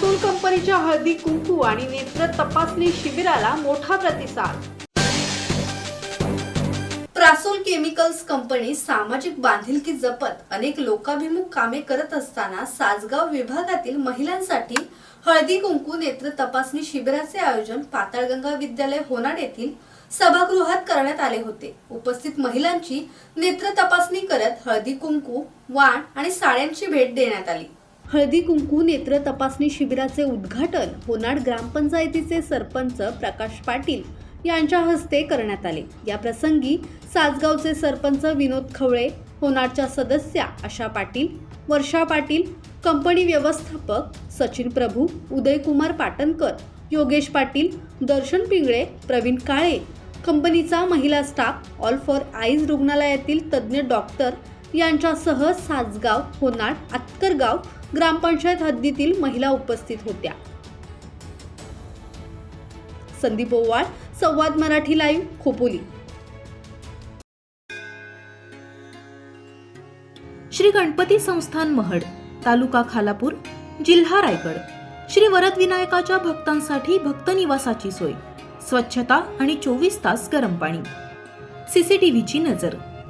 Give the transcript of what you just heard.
प्रासूल कंपनीच्या हळदी कुंकू आणि नेत्र तपासणी शिबिराला मोठा प्रतिसाद. प्रासूल केमिकल्स कंपनी सामाजिक बांधिलकी जपत अनेक लोकाभिमुख कामे करत असताना सासगाव विभागातील महिलांसाठी हळदी कुंकू नेत्र तपासणी शिबिराचे आयोजन पाताळगंगा विद्यालय होणार येथील सभागृहात करण्यात आले होते. उपस्थित महिलांची नेत्र तपासणी करत हळदी कुंकू वाण आणि साड्यांची भेट देण्यात आली. हळदी कुंकू नेत्र तपासणी शिबिराचे उद्घाटन होनाड ग्रामपंचायतीचे सरपंच प्रकाश पाटील यांच्या हस्ते करण्यात आले. या प्रसंगी सासगावचे सरपंच विनोद खवळे होनाडच्या सदस्या आशा पाटील वर्षा पाटील कंपनी व्यवस्थापक सचिन प्रभू उदयकुमार पाटणकर योगेश पाटील दर्शन पिंगळे प्रवीण काळे कंपनीचा महिला स्टाफ ऑल फॉर आईज रुग्णालयातील तज्ज्ञ डॉक्टर यांच्यासह सासगाव होनाड आतकरगाव ग्रामपंचायत हद्दीतील महिला उपस्थित होत्या. संदीप ओवाळ संवाद मराठी लाईव्ह खोपोली. श्री गणपती संस्थान महड तालुका खालापूर जिल्हा रायगड. श्री वरदविनायकाच्या भक्तांसाठी भक्त निवासाची सोय स्वच्छता आणि चोवीस तास गरम पाणी. सीसीटीव्हीची नजर.